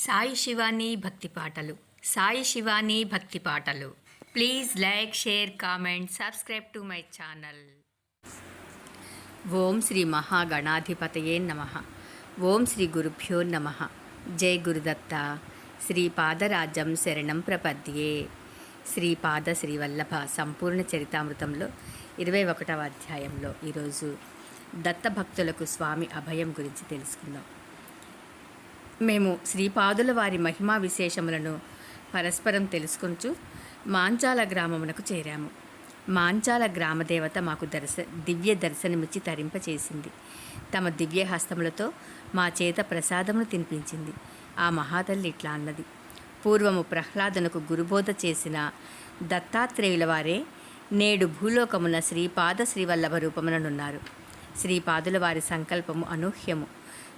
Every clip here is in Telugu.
సాయి శివాని భక్తి పాటలు. సాయి శివాని భక్తి పాటలు. Please like share comment subscribe to my channel. Om Shri మహాగణాధిపతయే నమ. ఓం శ్రీ గురుభ్యో నమ. జై గురుదత్త. శ్రీపాదరాజం శరణం ప్రపద్యే. శ్రీపాద శ్రీవల్లభ సంపూర్ణ చరితామృతంలో ఇరవై ఒకటవ అధ్యాయంలో ఈరోజు దత్తభక్తులకు స్వామి అభయం గురించి తెలుసుకుందాం. మేము శ్రీపాదుల వారి మహిమా విశేషములను పరస్పరం తెలుసుకొంచు మాంచాల గ్రామమునకు చేరాము. మాంచాల గ్రామదేవత మాకు దర్శ దివ్య దర్శనమిచ్చి తరింపచేసింది. తమ దివ్య హస్తములతో మా చేత ప్రసాదమును తినిపించింది. ఆ మహాతల్లి ఇట్లా అన్నది. పూర్వము ప్రహ్లాదునకు గురుబోధ చేసిన దత్తాత్రేయుల వారే నేడు భూలోకమున శ్రీపాద శ్రీవల్లభ రూపముననున్నారు. శ్రీపాదుల వారి సంకల్పము అనూహ్యము.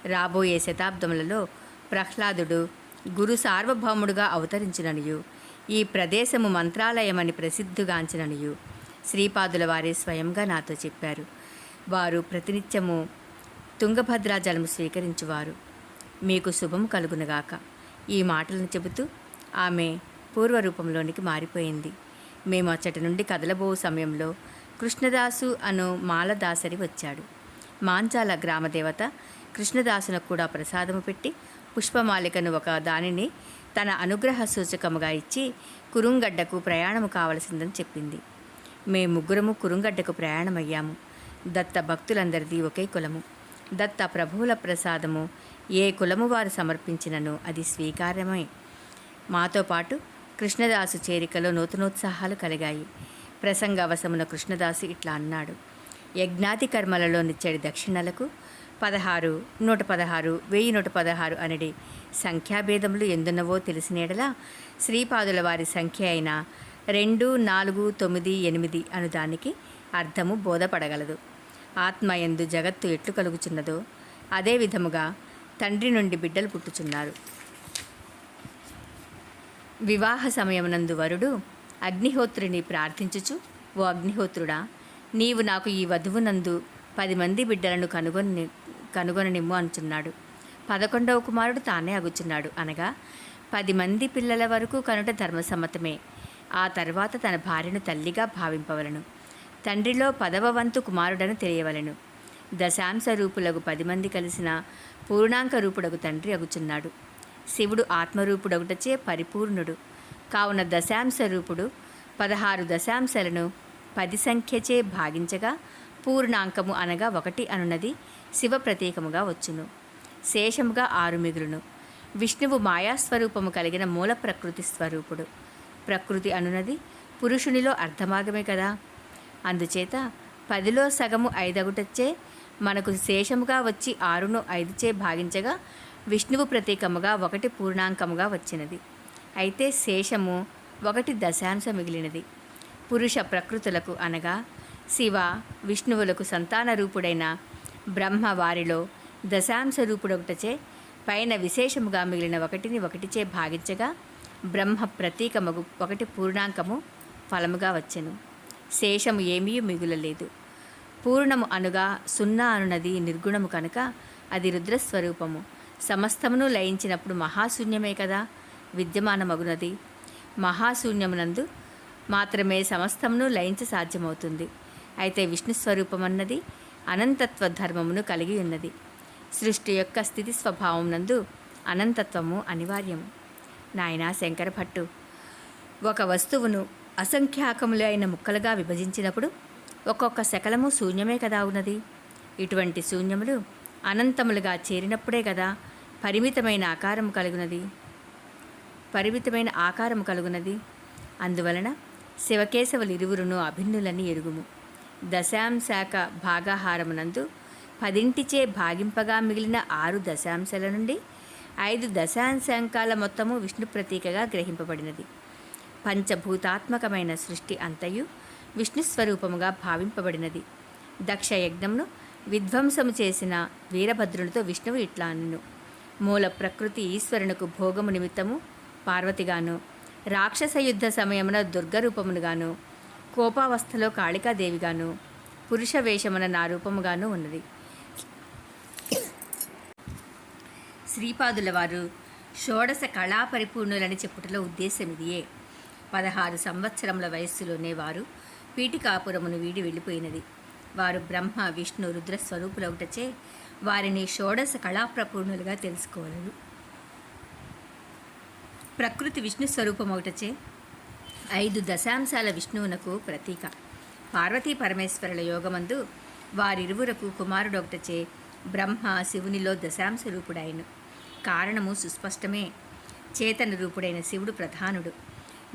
రాబోయే శతాబ్దములలో ప్రహ్లాదుడు గురు సార్వభౌముడుగా అవతరించిననియు. ఈ ప్రదేశము మంత్రాలయమని ప్రసిద్ధిగాంచిననియు. శ్రీపాదుల వారే స్వయంగా నాతో చెప్పారు. వారు ప్రతినిత్యము తుంగభద్రా జలము స్వీకరించువారు. మీకు శుభం కలుగునగాక. ఈ మాటలను చెబుతూ ఆమె పూర్వరూపంలోనికి మారిపోయింది. మేము అచ్చటి నుండి కదలబో సమయంలో కృష్ణదాసు అను మాలదాసరి వచ్చాడు. మాంచాల గ్రామదేవత కృష్ణదాసునకు కూడా ప్రసాదము పెట్టి పుష్పమాలికను ఒక దానిని తన అనుగ్రహ సూచకముగా ఇచ్చి కురుంగడ్డకు ప్రయాణము కావలసిందని చెప్పింది. మేము ముగ్గురము కురుంగడ్డకు ప్రయాణమయ్యాము. దత్త భక్తులందరిది ఒకే కులము. దత్త ప్రభువుల ప్రసాదము ఏ కులము వారు సమర్పించినను అది స్వీకార్యమే మాతో పాటు కృష్ణదాసు చేరికలో నూతనోత్సాహాలు కలిగాయి. ప్రసంగవశమున కృష్ణదాసు ఇట్లా అన్నాడు. యజ్ఞాతి కర్మలలో నిచ్చడి దక్షిణలకు పదహారు నూట పదహారు వెయ్యి నూట పదహారు అనడి సంఖ్యాభేదములు ఎందున్నవో తెలిసినేడలా శ్రీపాదుల వారి సంఖ్య అయిన రెండు నాలుగు తొమ్మిది ఎనిమిది అను దానికి అర్థము బోధపడగలదు. ఆత్మ ఎందు జగత్తు ఎట్లు కలుగుచున్నదో అదే విధముగా తండ్రి నుండి బిడ్డలు పుట్టుచున్నారు. వివాహ సమయమునందు వరుడు అగ్నిహోత్రుని ప్రార్థించుచు ఓ అగ్నిహోత్రుడా నీవు నాకు ఈ వధువునందు పది మంది బిడ్డలను కనుగొని కనుగొననిమ్ము అనుచున్నాడు. పదకొండవ కుమారుడు తానే అగుచున్నాడు. అనగా పది మంది పిల్లల వరకు కనుట ధర్మసమ్మతమే. ఆ తర్వాత తన భార్యను తల్లిగా భావింపవలను. తండ్రిలో పదవ వంతు కుమారుడను తెలియవలను. దశాంశ రూపులకు పది మంది కలిసిన పూర్ణాంక రూపుడగు తండ్రి అగుచున్నాడు. శివుడు ఆత్మరూపుడొకటచే పరిపూర్ణుడు. కావున దశాంశ రూపుడు పదహారు దశాంశాలను పది సంఖ్యచే భాగించగా పూర్ణాంకము అనగా ఒకటి అనున్నది. శివ ప్రతీకముగా వచ్చును. శేషముగా ఆరు మిగులును విష్ణువు మాయాస్వరూపము కలిగిన మూల ప్రకృతి స్వరూపుడు. ప్రకృతి అనునది పురుషునిలో అర్ధమాగమే కదా. అందుచేత పదిలో సగము ఐదగుటచ్చే మనకు శేషముగా వచ్చి ఆరును ఐదుచే భాగించగా విష్ణువు ప్రతీకముగా ఒకటి పూర్ణాంకముగా వచ్చినది. అయితే శేషము ఒకటి దశాంశ మిగిలినది. పురుష ప్రకృతులకు అనగా శివ విష్ణువులకు సంతాన రూపుడైన బ్రహ్మ వారిలో దశాంశ రూపుడొకటచే పైన విశేషముగా మిగిలిన ఒకటిని ఒకటిచే భాగించగా బ్రహ్మ ప్రతీకముగు ఒకటి పూర్ణాంకము ఫలముగా వచ్చెను. శేషము ఏమీ మిగులలేదు. పూర్ణము అనుగా సున్నా అనున్నది నిర్గుణము కనుక అది రుద్రస్వరూపము. సమస్తమును లయించినప్పుడు మహాశూన్యమే కదా? విద్యమానమగునది. మహాశూన్యమునందు మాత్రమే సమస్తమును లయించ సాధ్యమవుతుంది. అయితే విష్ణు స్వరూపమన్నది అనంతత్వ ధర్మమును కలిగి ఉన్నది. సృష్టి యొక్క స్థితి స్వభావం నందు అనంతత్వము అనివార్యము. నాయనా శంకర భట్టు ఒక వస్తువును అసంఖ్యాకములైన ముక్కలుగా విభజించినప్పుడు ఒక్కొక్క శకలము శూన్యమే కదా ఉన్నది. ఇటువంటి శూన్యములు అనంతములుగా చేరినప్పుడే కదా పరిమితమైన ఆకారం కలుగునది. పరిమితమైన ఆకారం కలుగునది. అందువలన శివకేశవులు ఇరువురును అభిన్నులని ఎరుగుము. దశాంశాక భాగాహారమునందు పదింటిచే భాగింపగా మిగిలిన ఆరు దశాంశాల నుండి ఐదు దశాంశాంకాల మొత్తము విష్ణు ప్రతీకగా గ్రహింపబడినది. పంచభూతాత్మకమైన సృష్టి అంతయు విష్ణు స్వరూపముగా భావింపబడినది. దక్ష యజ్ఞంను విధ్వంసము చేసిన వీరభద్రునితో విష్ణువు ఇట్లా అన్ను. మూల ప్రకృతి ఈశ్వరునకు భోగము నిమిత్తము పార్వతిగాను రాక్షస యుద్ధ సమయమున దుర్గరూపమునుగాను కోపావస్థలో కాళికాదేవిగాను పురుష వేషమున నా రూపముగాను ఉన్నది. శ్రీపాదుల వారు షోడశ కళా పరిపూర్ణులని చెప్పుటలో ఉద్దేశం ఇదియే పదహారు సంవత్సరముల వయస్సులోనే వారు పీఠికాపురమును వీడి వెళ్ళిపోయినది. వారు బ్రహ్మ విష్ణు రుద్ర స్వరూపులవుటచే వారిని షోడశ కళాప్రపూర్ణులుగా తెలుసుకోగలరు ప్రకృతి విష్ణు స్వరూపమొకటచే ఐదు దశాంశాల విష్ణువునకు ప్రతీక. పార్వతీ పరమేశ్వరుల యోగమందు వారిరువురకు కుమారుడొకటచే బ్రహ్మ శివునిలో దశాంశ రూపుడైను కారణము సుస్పష్టమే. చేతన రూపుడైన శివుడు ప్రధానుడు.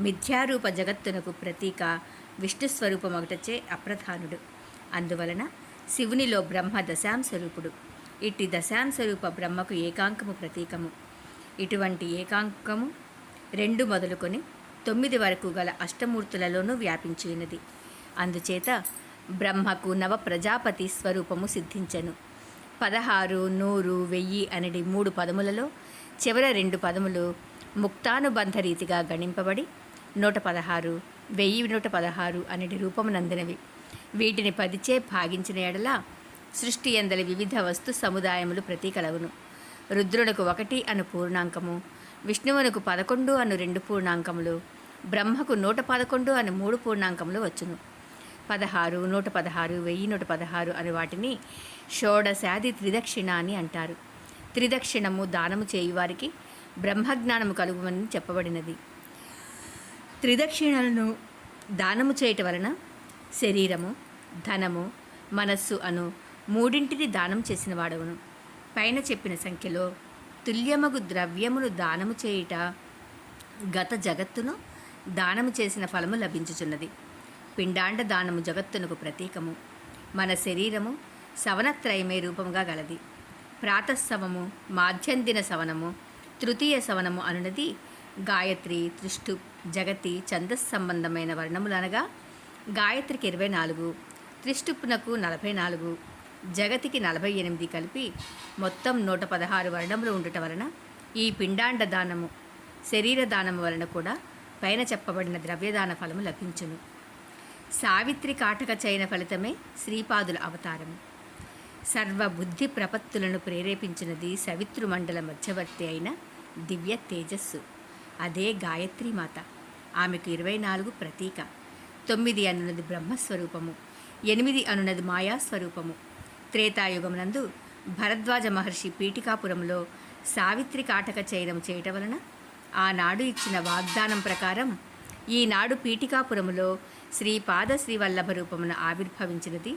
మిథ్యారూప జగత్తునకు ప్రతీక విష్ణు స్వరూపమొకటచే అప్రధానుడు. అందువలన శివునిలో బ్రహ్మ దశాంశరూపుడు ఇట్టి దశాంశరూప బ్రహ్మకు ఏకాంకము ప్రతీకము. ఇటువంటి ఏకాంకము రెండు మొదలుకొని తొమ్మిది వరకు గల అష్టమూర్తులలోనూ వ్యాపించినది అందుచేత బ్రహ్మకు నవ ప్రజాపతి స్వరూపము సిద్ధించెను. పదహారు నూరు వెయ్యి అనేది మూడు పదములలో చివర రెండు పదములు ముక్తానుబంధ రీతిగా గణింపబడి నూట పదహారు వెయ్యి నూట పదహారు అనేది రూపమునందినవి. వీటిని పదిచే భాగించిన ఎడల సృష్టి ఎందలి వివిధ వస్తు సముదాయములు ప్రతీకలవును రుద్రునకు ఒకటి అను పూర్ణాంకము విష్ణువునకు పదకొండు అను రెండు పూర్ణాంకములు బ్రహ్మకు నూట పదకొండు అని మూడు పూర్ణాంకములు వచ్చును. పదహారు నూట పదహారు వెయ్యి నూట పదహారు అని వాటిని షోడశాది త్రిదక్షిణ అని అంటారు. త్రిదక్షిణము దానము చేయువారికి బ్రహ్మజ్ఞానము కలుగుమని చెప్పబడినది. త్రిదక్షిణలను దానము చేయటం వలన శరీరము ధనము మనస్సు అను మూడింటిని దానం చేసిన వాడవును పైన చెప్పిన సంఖ్యలో తుల్యమగు ద్రవ్యమును దానము చేయుట గత జగత్తును దానము చేసిన ఫలము లభించుచున్నది. పిండాండ దానము జగత్తునకు ప్రతీకము. మన శరీరము సవనత్రయమే రూపముగా గలది. ప్రాతస్సవము మాధ్యందిన సవనము తృతీయ సవనము అనునది గాయత్రి త్రిష్టు జగతి ఛందస్ సంబంధమైన వర్ణములనగా గాయత్రికి ఇరవై నాలుగు త్రిష్టుప్నకు నలభై నాలుగు జగతికి నలభై ఎనిమిది కలిపి మొత్తం నూట పదహారు వర్ణములు ఉండటం వలన ఈ పిండాండ దానము శరీర దానము వలన కూడా పైన చెప్పబడిన ద్రవ్యదాన ఫలము లభించును. సావిత్రి కాటక చైన ఫలితమే శ్రీపాదుల అవతారము. సర్వబుద్ధి ప్రపత్తులను ప్రేరేపించినది సవితృమండల మధ్యవర్తి అయిన దివ్య తేజస్సు. అదే గాయత్రి మాత. ఆమెకు ఇరవై నాలుగు ప్రతీక. తొమ్మిది అనున్నది బ్రహ్మస్వరూపము. ఎనిమిది అనున్నది మాయాస్వరూపము. త్రేతాయుగమునందు భరద్వాజ మహర్షి పీఠికాపురంలో సావిత్రి కాటక చైనం చేయటం వలన ఆనాడు ఇచ్చిన వాగ్దానం ప్రకారం ఈనాడు పీఠికాపురములో శ్రీపాద శ్రీవల్లభ రూపమును ఆవిర్భవించినది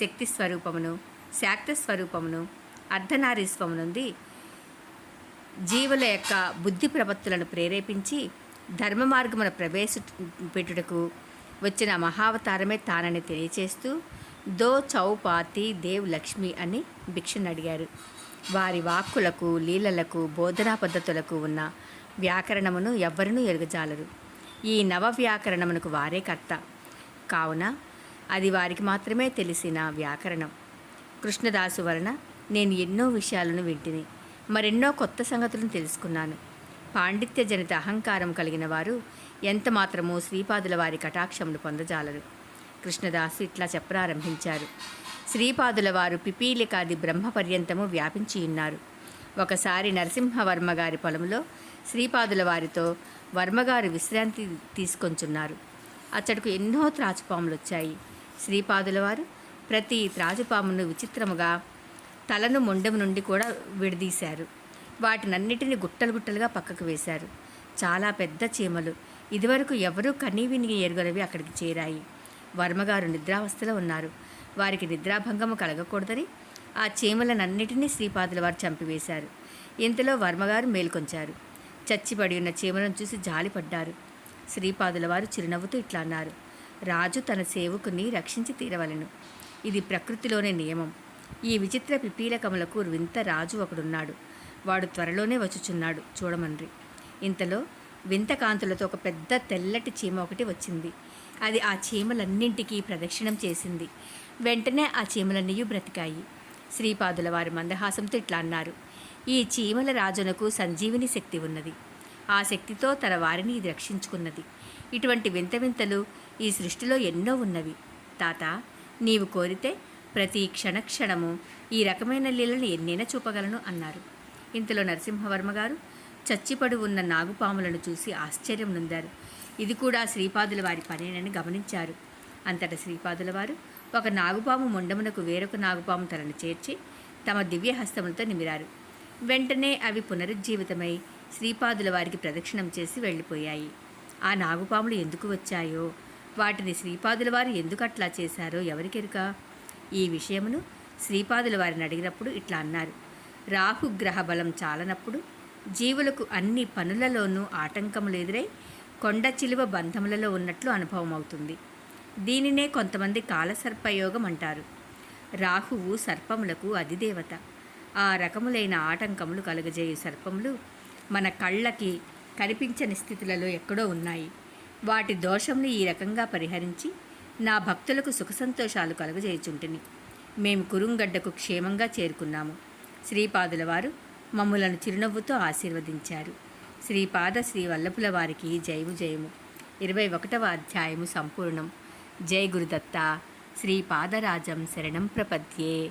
శక్తి స్వరూపమును శాక్త స్వరూపమును అర్ధనారీస్వమునుంది జీవుల యొక్క బుద్ధి ప్రపత్తులను ప్రేరేపించి ధర్మ మార్గమున ప్రవేశ పెట్టుటకు వచ్చిన మహావతారమే తానని తెలియచేస్తూ దో చౌపాతి దేవ్ లక్ష్మి అని భిక్షను అడిగారు. వారి వాక్కులకు లీలలకు బోధనా పద్ధతులకు ఉన్న వ్యాకరణమును ఎవ్వరూ ఎరుగజాలరు. ఈ నవ వ్యాకరణమునకు వారే కర్త. కావున అది వారికి మాత్రమే తెలిసిన వ్యాకరణం. కృష్ణదాసు వలన నేను ఎన్నో విషయాలను వింటిని మరెన్నో కొత్త సంగతులను తెలుసుకున్నాను. పాండిత్య జనిత అహంకారం కలిగిన వారు ఎంత మాత్రమో శ్రీపాదుల వారి కటాక్షమును పొందజాలరు. కృష్ణదాసు ఇట్లా చెప్పారంభించారు. శ్రీపాదుల వారు పిపీలికాది బ్రహ్మ పర్యంతము వ్యాపించి ఉన్నారు ఒకసారి నరసింహవర్మ గారి పొలంలో శ్రీపాదుల వారితో వర్మగారు విశ్రాంతి తీసుకొంచున్నారు. అచ్చటకు ఎన్నో త్రాచుపాములు వచ్చాయి శ్రీపాదుల వారు ప్రతి త్రాచుపామును విచిత్రముగా తలను మొండెం నుండి కూడా విడదీశారు. వాటినన్నిటిని గుట్టలు గుట్టలుగా పక్కకు వేశారు. చాలా పెద్ద చీమలు. ఇదివరకు ఎవరూ కనీవిని ఎరుగలవి అక్కడికి చేరాయి. వర్మగారు నిద్రావస్థలో ఉన్నారు. వారికి నిద్రాభంగము కలగకూడదని ఆ చీమలనన్నిటినీ శ్రీపాదుల వారు చంపివేశారు. ఇంతలో వర్మగారు మేల్కొంచారు. చచ్చిపడి ఉన్న చీమలను చూసి జాలిపడ్డారు. శ్రీపాదుల వారు చిరునవ్వుతూ ఇట్లా అన్నారు. రాజు తన సేవకుని రక్షించి తీరవలెను. ఇది ప్రకృతిలోనే నియమం. ఈ విచిత్ర పిపీలకములకు వింత రాజు ఒకడున్నాడు. వాడు త్వరలోనే వచ్చుచున్నాడు. చూడమన్రి ఇంతలో వింత కాంతులతో ఒక పెద్ద తెల్లటి చీమ ఒకటి వచ్చింది. అది ఆ చీమలన్నింటికీ ప్రదక్షిణం చేసింది. వెంటనే ఆ చీమలన్నీ బ్రతికాయి. శ్రీపాదుల వారి మందహాసంతో ఇట్లా అన్నారు. ఈ చీమల రాజునకు సంజీవిని శక్తి ఉన్నది. ఆ శక్తితో తన వారిని ఇది రక్షించుకున్నది. ఇటువంటి వింత వింతలు ఈ సృష్టిలో ఎన్నో ఉన్నవి. తాత నీవు కోరితే ప్రతి క్షణక్షణము ఈ రకమైన లీలను ఎన్నైనా చూపగలను అన్నారు. ఇంతలో నరసింహవర్మ గారు చచ్చిపడి ఉన్న నాగుపాములను చూసి ఆశ్చర్యం నొందారు. ఇది కూడా శ్రీపాదుల వారి పనేనని గమనించారు. అంతట శ్రీపాదుల వారు ఒక నాగుపాము మొండమునకు వేరొక నాగుపాము తలను చేర్చి తమ దివ్య హస్తములతో నిమిరారు. వెంటనే అవి పునరుజ్జీవితమై శ్రీపాదుల వారికి ప్రదక్షిణం చేసి వెళ్ళిపోయాయి. ఆ నాగుపాములు ఎందుకు వచ్చాయో వాటిని శ్రీపాదుల వారు ఎందుకు అట్లా చేశారో ఎవరికెరుక? ఈ విషయమును శ్రీపాదుల వారిని అడిగినప్పుడు ఇట్లా అన్నారు. రాహుగ్రహ బలం చాలనప్పుడు జీవులకు అన్ని పనులలోనూ ఆటంకములు ఎదురై కొండ చిలువ బంధములలో ఉన్నట్లు అనుభవం అవుతుంది దీనినే కొంతమంది కాలసర్పయోగం అంటారు. రాహువు సర్పములకు అధిదేవత. ఆ రకములైన ఆటంకములు కలుగజేయు సర్పములు మన కళ్ళకి కనిపించని స్థితులలో ఎక్కడో ఉన్నాయి. వాటి దోషంను ఈ రకంగా పరిహరించి నా భక్తులకు సుఖ సంతోషాలు కలుగజేయుచుంటిని. మేము కురుంగడ్డకు క్షేమంగా చేరుకున్నాము. శ్రీపాదుల వారు మమ్ములను చిరునవ్వుతో ఆశీర్వదించారు. శ్రీపాద శ్రీ వల్లభుల వారికి జయము జయము. ఇరవై ఒకటవ అధ్యాయము సంపూర్ణం. జయ గురుదత్త. శ్రీపాదరాజం శరణం ప్రపద్యే.